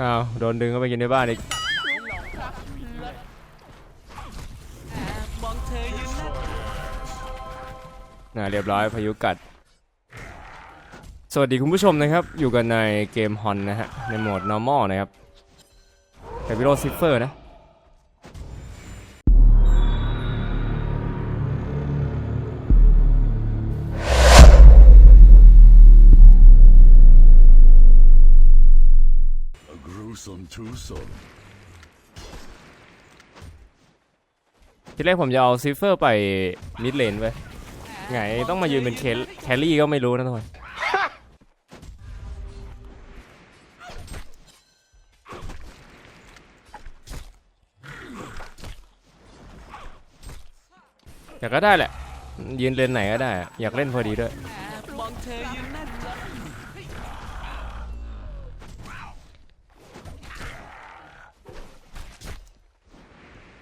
อ้าวโดนดึงเข้าไปยืนในบ้านอีกเธออยู่นั่นน่าเรียบร้อยพายุกัด สวัสดีคุณผู้ชมนะครับ อยู่กันในเกมฮอนนะฮะ ในโหมด normal นะครับแต่วิโรซิฟเฟอร์นะ gruesome twosome. ทีแรกผมจะเอาซิฟเฟอร์ไปมิดเลนไว้ไงต้องมายืนเป็นเคลแคลรี่ก็ไม่รู้นะทุกคนแต่ก็ได้แหละ ยืนเลนไหนก็ได้อะอยากเล่นพอดีด้วย มองเธออยู่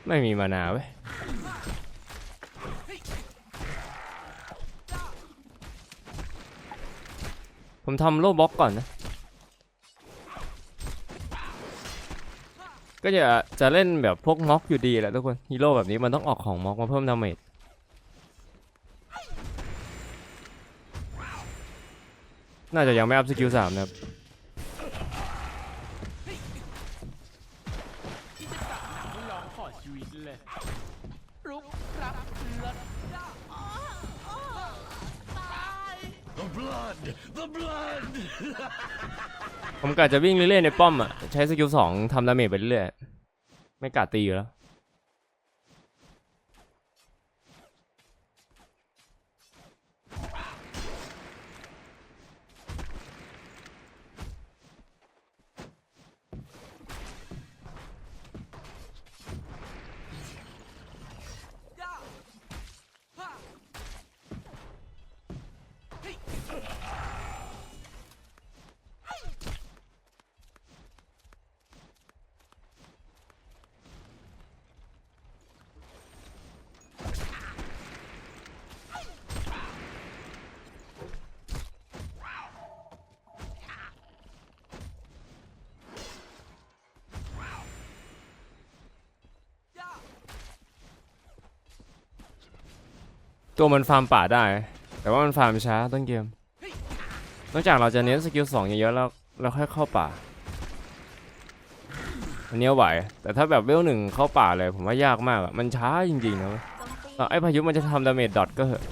ไม่มีมานาเว้ยผมทำโลบล็อกก่อนนะ ก็จะจะเล่นแบบพวกม็อกอยู่ดีแหละทุกคน ฮีโร่แบบนี้มันต้องออกของม็อกมาเพิ่มดาเมจน่าจะยังไม่อัพสกิลสามนะครับ ผมกะจะวิ่งเรื่อยๆในป้อมอะ ใช้สกิลสองทำดาเมจไปเรื่อยๆไม่กะตีอยู่แล้ว ตัวมันฟาร์มป่าได้ แต่ว่ามันฟาร์มช้าต้นเกม นอกจากเราจะเน้นสกิลสองเยอะๆแล้วเราค่อยเข้าป่า อันนี้ไหว แต่ถ้าแบบเวลหนึ่งเข้าป่าเลยผมว่ายากมากอะมันช้าจริงๆนะไอพายุมันจะทำดาเมจดอทก็เหอะ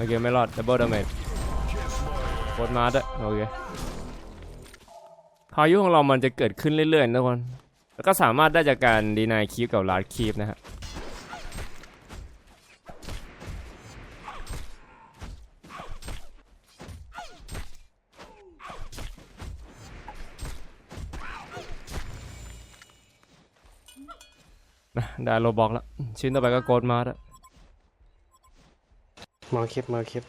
โอเคไม่รอดดับเบิลดาเมจโคตรมาด้วยโอเคพายุของเรามันจะเกิดขึ้นเรื่อยๆนะทุกคน แล้วก็สามารถได้จากการดีนายคีปกับลาดคีปนะฮะนะได้โลบอกแล้วชิ้นต่อไปก็โกดมาแล้ว มาคลิปมาคลิป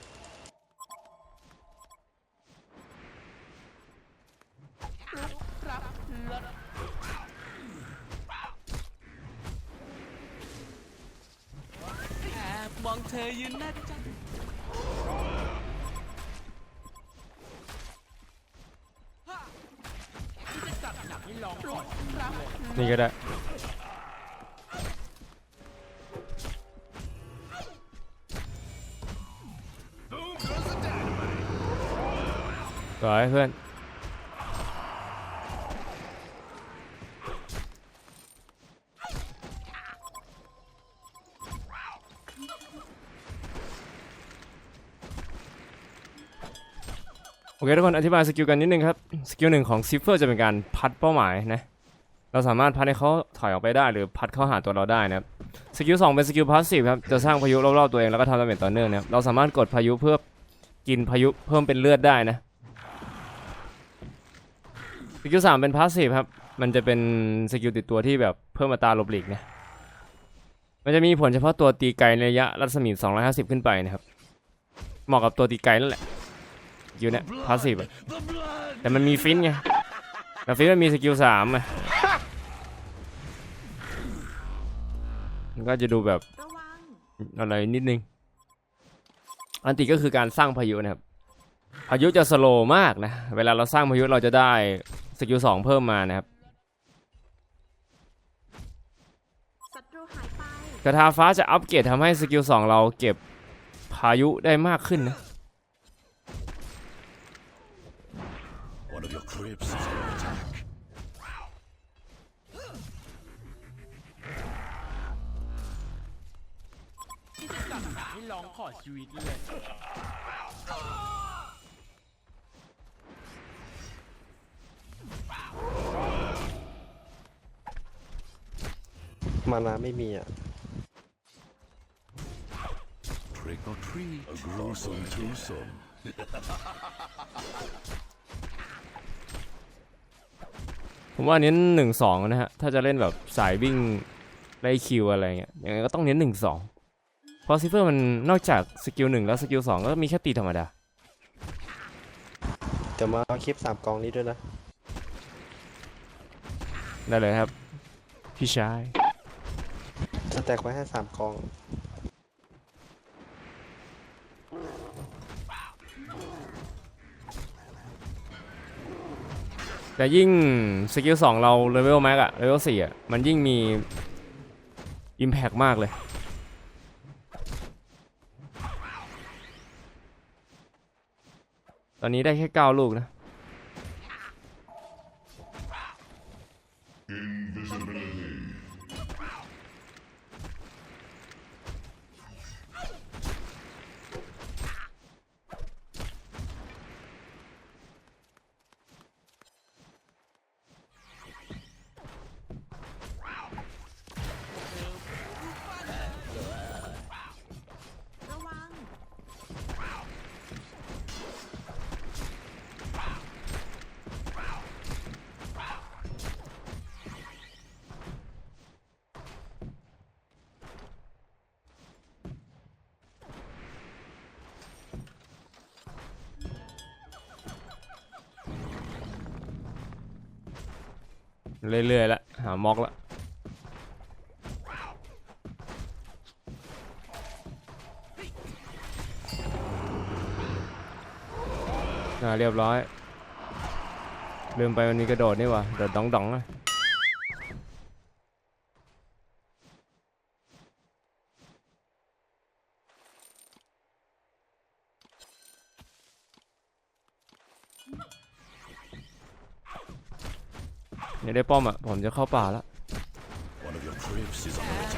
อเคทุกคนอธิบายสกิลกันนิดนึงครับ สกิลหนึ่งของซิฟเฟอร์จะเป็นการพัดเป้าหมายนะ เราสามารถพัดให้เขาถอยออกไปได้หรือพัดเข้าหาตัวเราได้นะครับ สกิลสองเป็นสกิลพาสซีฟครับ จะสร้างพายุรอบๆตัวเองแล้วก็ทำดาเมจต่อเนื่องนะครับ เราสามารถกดพายุเพื่อกินพายุเพิ่มเป็นเลือดได้นะ สกิลสามเป็นพาสซีฟครับ มันจะเป็นสกิลติดตัวที่แบบเพิ่มอัตราหลบหลีกนะมันจะมีผลเฉพาะตัวตีไกลในระยะรัศมี 250 ขึ้นไปนะครับ เหมาะกับตัวตีไกลนั่นแหละ กินี่พาสซีฟแต่มันมีฟินไงแต่ฟินมันมีสกิลสามมันก็จะดูแบบอะไรนิดนึง อันติก็คือการสร้างพายุนะครับ พายุจะสโลมากนะ เวลาเราสร้างพายุเราจะได้สกิลสองเพิ่มมานะครับกระทาฟ้าจะอัปเกรดทำให้สกิลสองเราเก็บพายุได้มากขึ้นนะ of your crypts is under attack. ให้ร้องขอชีวิตเลย มานาไม่มีอะ Trick or treat. A gruesome twosome. ผมว่าเน้นหนึ่งสองนะฮะ ถ้าจะเล่นแบบสายวิ่งไล่คิวอะไรเงี้ยยังไงก็ต้องเน้นหนึ่งสองเพราะซิเฟอร์มันนอกจากสกิลหนึ่งแล้วสกิลสองก็มีแค่ตีธรรมดาเดี๋ยวมาเอาคลิปสามกองนี้ด้วยนะ ได้เลยครับ พี่ชาย จะแตกไว้ให้สามกอง แต่ยิ่งสกิลสองเราเลเวลแม็กอะเลเวลสี่อะมันยิ่งมีอิมแพกมากเลยตอนนี้ได้แค่เก้าลูกนะ เรื่อยๆละหาม็อกละอ่าเรียบร้อย ลืมไปวันนี้กระโดดนี่วะโดดดองดองๆอะ เนี่ยได้ป้อมอะ ผมจะเข้าป่าแล้ว One of your crypts is under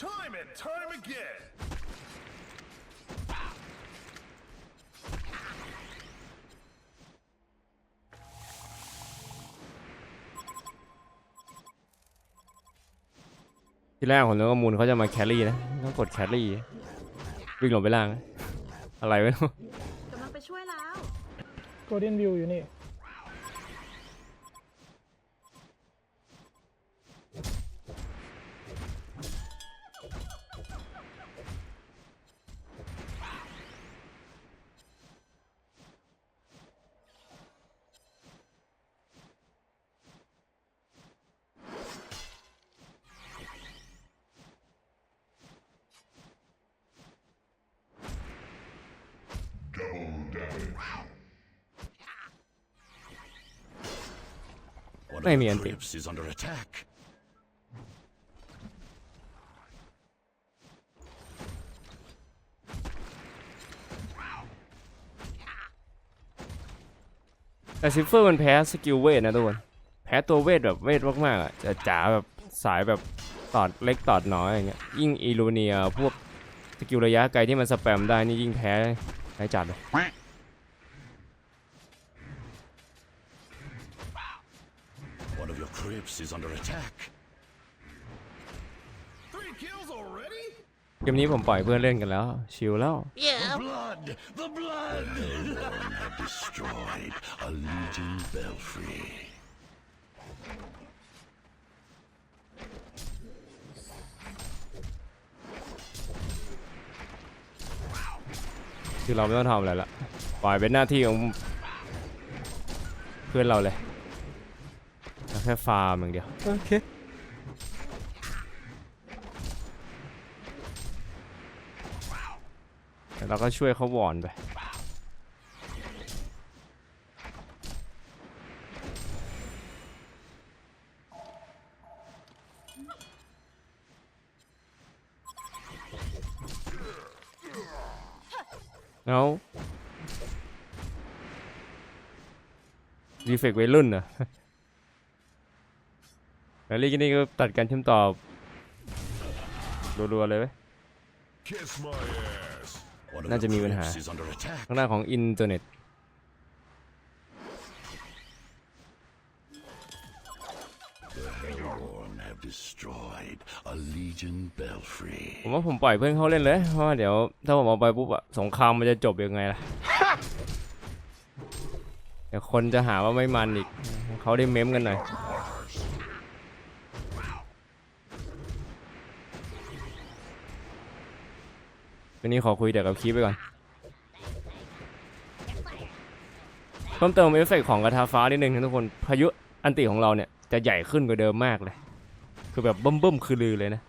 Time and time again. ที่แรกผมนึกว่ามูลเขาจะมาแครี่นะต้องกดแครี่วิ่งลงไปล่าง อะไรไม่รู้กำลังไปช่วยแล้ว โกลเด้นวิวอยู่นี่ One Maybe of your anti. crypts is under attack. แต่ซิฟเฟอร์มันแพ้สกิลเวทนะทุกคนแพ้ตัวเวทแบบเวทมากๆอะจะจ๋าแบบสายแบบตอดเล็กตอดน้อยอย่างเงี้ยยิ่งอีลูเนียพวกสกิลระยะไกลที่มันสแปมได้นี่ยิ่งแพ้แพ้จัดเลย One of your crypts is under attack. Three kills already? เกมนี้ผมปล่อยเพื่อนเล่นกันแล้ว ชิลแล้ว Blood! The blood! Hellborn have destroyed a Legion belfry. คือเราไม่ต้องทำอะไรละปล่อยเป็นหน้าที่ของเพื่อนเราเลยเรา แค่ฟาร์มอย่างเดียว โอเคแล้วเราก็ช่วยเขาวอนไป เอาดีเฟกต์วัยรุ่นเหรอ แล้วลีกนี่ก็ตัดการเชื่อมต่อรัวๆเลยเว้ย Kiss my ass. One of น่าจะ your มีปัญหา crypts is under attack. ข้างหน้าของอินเทอร์เน็ต The Hellborn have destroyed a Legion belfry. ผมว่าผมปล่อยเพื่อนเขาเล่นเลยเพราะว่าเดี๋ยวถ้าผมเอาไปปุ๊บอะสงครามมันจะจบยังไงล่ะเดี๋ยวคนจะหาว่าไม่มันอีกเขาได้เม้มกันหน่อย วันนี้ขอคุยแต่กับคีปไปก่อน เพิ่มเติมเอฟเฟกต์ของกระทาฟ้านิดนึงนะทุกคนพายุอันติของเราเนี่ยจะใหญ่ขึ้นกว่าเดิมมากเลย คือแบบบึ้มๆคือลือเลยนะ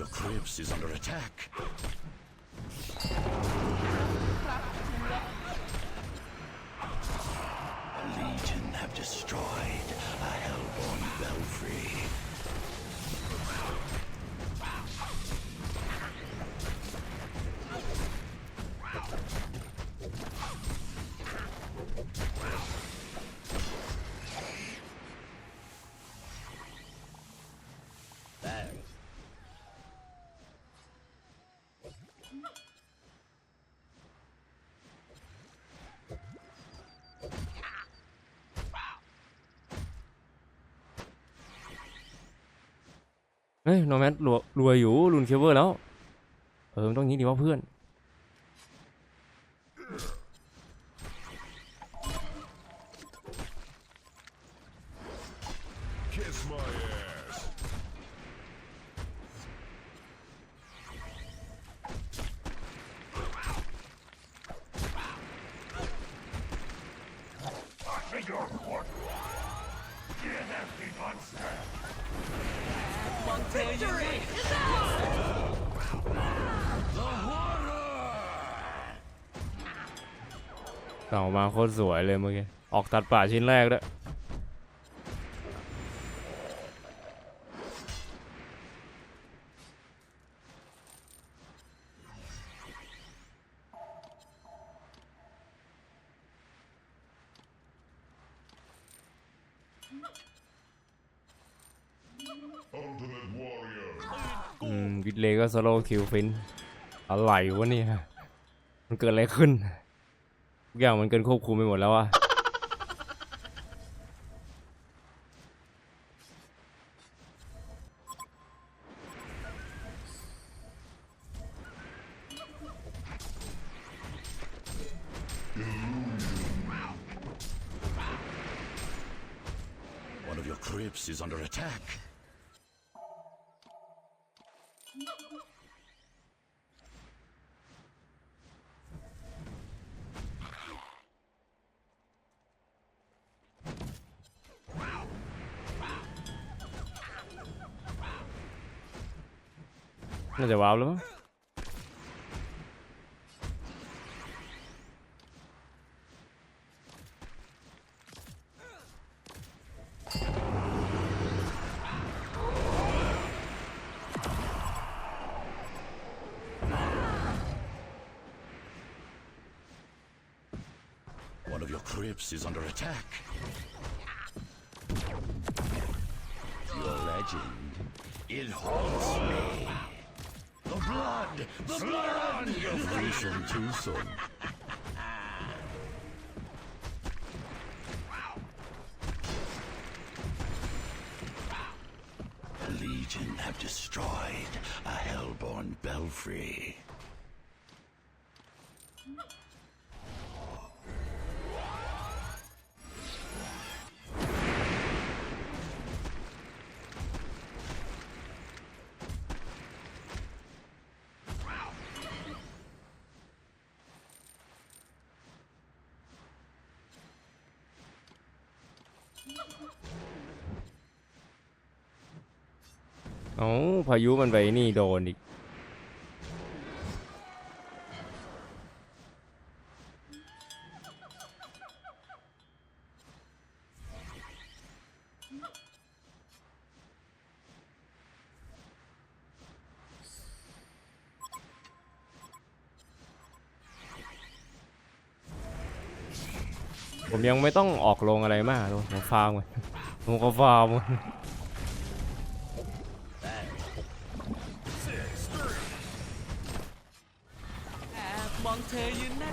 your crypts is under attack. A Legion have destroyed a Hellborn belfry. เฮ้ยโนแมสรวยรวยอยู่รุนเคเวอร์แล้ว เออมันต้องงี้ดีว่าเพื่อน ต่อมาโคตรสวยเลยเมื่อกี้ ออกตัดป่าชิ้นแรกด้วย Ultimate warrior. อืมวิดเลย์ก็สโลคิวฟิน อะไรวะเนี่ย มันเกิดอะไรขึ้น ทุกอย่างมันเกินควบคุมไปหมดแล้วอะ One of your crypts is under attack. Ne devam mı? One of your crypts is under attack. Your legend, it haunts me. The blood! The blood! Grisham Tucson. The Legion have destroyed a hellborn belfry. เอ้าพายุมันไปนี่โดนอีก ไม่ต้องออกลงอะไรมากผมฟาร์มก่อนผมก็ฟาร์มมองเธออยู่น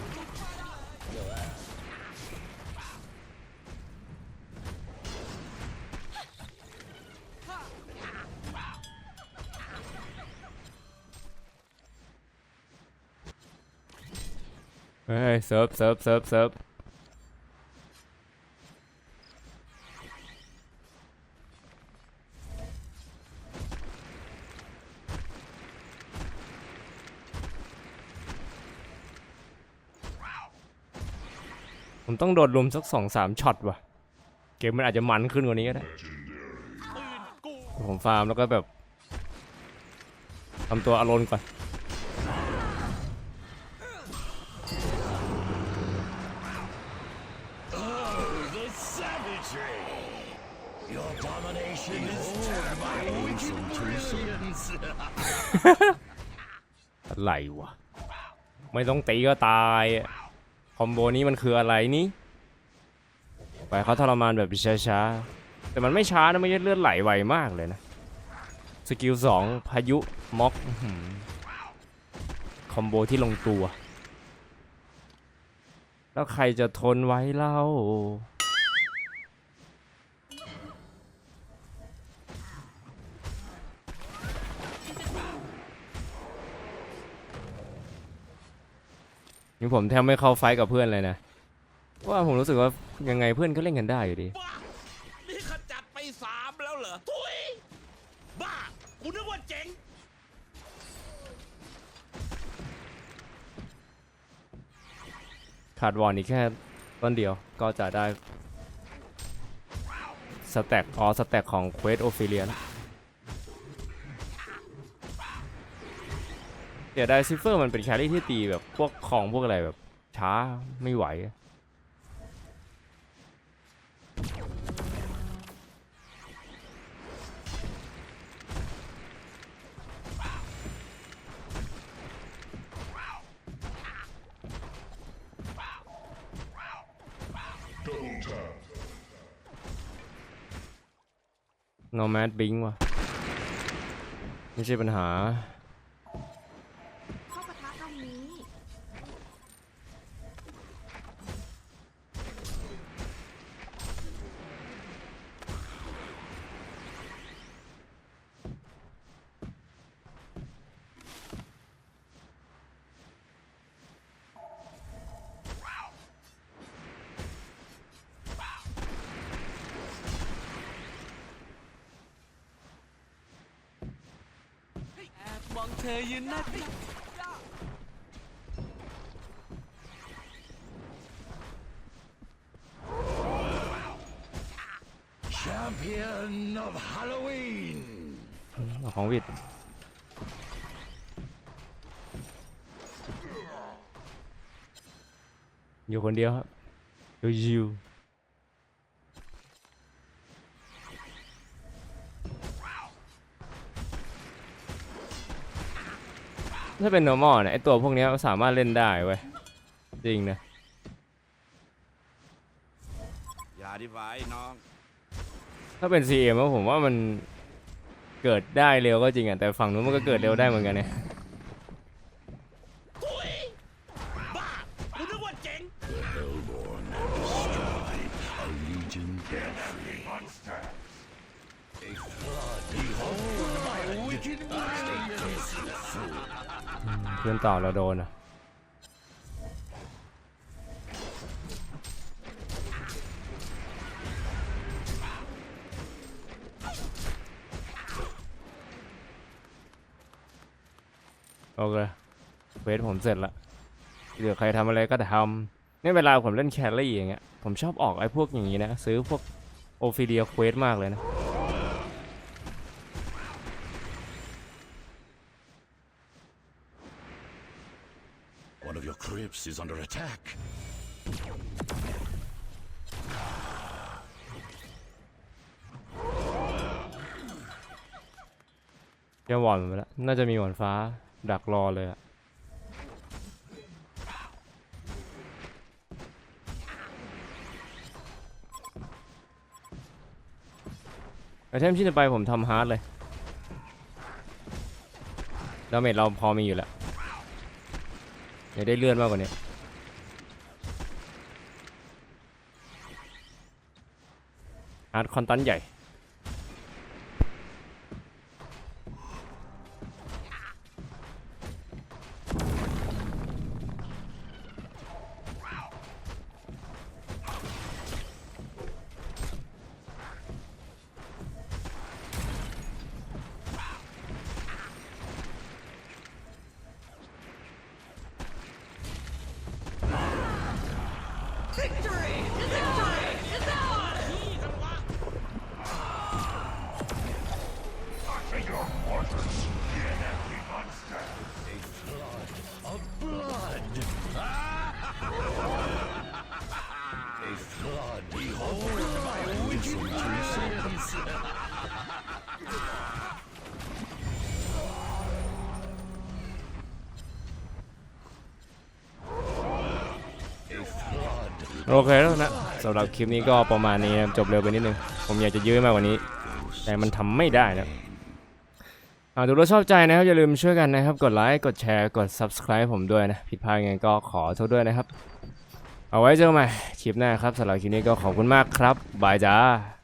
เฮ้ยเซิร์ฟเซิร์ฟเซิร์ฟเซิร์ฟ ต้องโดดลุมสักสองสามช็อตว่ะ เกมมันอาจจะมันขึ้นกว่านี้ก็ได้ ผมฟาร์มแล้วก็แบบทำตัวอารมณ์ก่อน The savagery! Your domination is terrifying to brilliance! อะไรวะ ไม่ต้องตีก็ตายอะ คอมโบนี้มันคืออะไรนี่ไปเขาทรมานแบบช้าๆ แต่มันไม่ช้านะไม่ใช่เลือดไหลไวมากเลยนะ สกิลสองพายุม็อกคอมโบที่ลงตัว แล้วใครจะทนไว้เล่า นี่ผมแทบไม่เข้าไฟท์กับเพื่อนเลยนะ ว่าผมรู้สึกว่ายังไงเพื่อนก็เล่นกันได้อยู่ดี บ้า นี่ขจัดไปสามแล้วเหรอ ทุย บ้า กูนึกว่าเจ๋ง ขาดวอนอีกแค่ต้นเดียวก็จะได้สแต็กอ๋อสแต็กของเควสโอฟิเลียแล้ว เดี๋ยวได้ซิฟเฟอร์มันเป็นแครี่ที่ตีแบบพวกของพวกอะไรแบบช้าไม่ไหว โนแมดบิงวะไม่ใช่ปัญหาปะทะตรงนี้ แองเธอยู่นะ Champion of Halloween! เอาของวิดอยู่คนเดียวครับชิว ถ้าเป็น normal เนี่ยไอตัวพวกนี้สามารถเล่นได้เว้ย จริงนะอย่าดิไว้น้อง ถ้าเป็นซีเอมาผมว่ามันเกิดได้เร็วก็จริงอะ แต่ฝั่งนู้นมันก็เกิดเร็วได้เหมือนกันเนี่ย พื่อนต่อเราโดนอะโอเคเควสผมเสร็จละเหลือใครทำอะไรก็ทำนี่เวลาผมเล่นแคลรี่อย่างเงี้ย ผมชอบออกไอ้พวกอย่างงี้นะ ซื้อพวกโอฟิเดียเควสมากเลยนะ One force is under attack. แกหวอนไปแล้วน่าจะมีหวอนฟ้า ดักรอเลยอะไอเทมที่จะไปผมทำฮาร์ดเลยดาเมจเราพอมีอยู่แล้ว เดี๋ยวได้เลื่อนมากกว่านี้ฮาร์ดคอนตันใหญ่ อเคแล้วนะสำหรับคลิปนี้ก็ประมาณนี้นะครับจบเร็วไปนิดนึง ผมอยากจะยื้อมากกว่านี้ แต่มันทำไม่ได้นะหากทุกท่านชอบใจนะครับ อย่าลืมช่วยกันนะครับ กดไลค์ กดแชร์ กด subscribe ผมด้วยนะ ผิดพลาดยังไงก็ขอโทษด้วยนะครับ เอาไว้เจอกันใหม่คลิปหน้าครับสำหรับคลิปนี้ก็ขอบคุณมากครับ บายจ้า